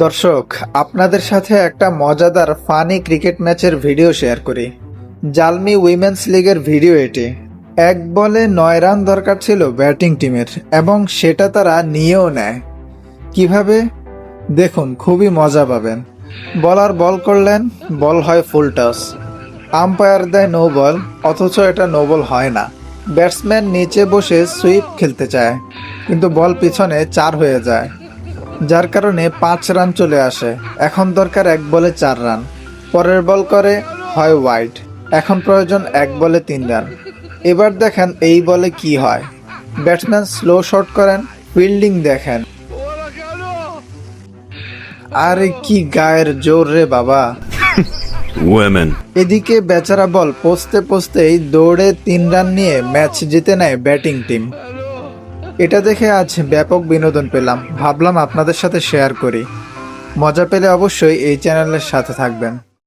দর্শক, আপনাদের সাথে একটা মজাদার ফানি ক্রিকেট ম্যাচের ভিডিও শেয়ার করি। জালমি উইমেন্স লিগের ভিডিও এটি। এক বলে নয় রান দরকার ছিল ব্যাটিং টিমের, এবং সেটা তারা নিয়েও নেয়। কীভাবে? দেখুন, খুবই মজা পাবেন। বলার বল করলেন, বল হয় ফুল টস। আম্পায়ার দেয় নো বল, অথচ এটা নো বল হয় না। ব্যাটসম্যান নিচে বসে সুইপ খেলতে চায়, কিন্তু বল পিছনে চার হয়ে যায়। যার কারণে পাঁচ রান চলে আসে। এখন দরকার এক বলে চার রান। পরের বল করে হয় ওয়াইড। এখন প্রয়োজন এক বলে তিন রান। এবার দেখেন এই বলে কি হয়। ব্যাটসম্যান স্লো শট করেন ফিল্ডিং দেখেন। আরে কি গায়ের জোর রে বাবা। এদিকে বেচারা বল পোস্তে পোস্তেই দৌড়ে তিন রান নিয়ে ম্যাচ জিতে নেয় ব্যাটিং টিম। এটা দেখে আজ ব্যাপক বিনোদন পেলাম। ভাবলাম আপনাদের সাথে শেয়ার করি। মজা পেলে অবশ্যই এই চ্যানেলের সাথে থাকবেন।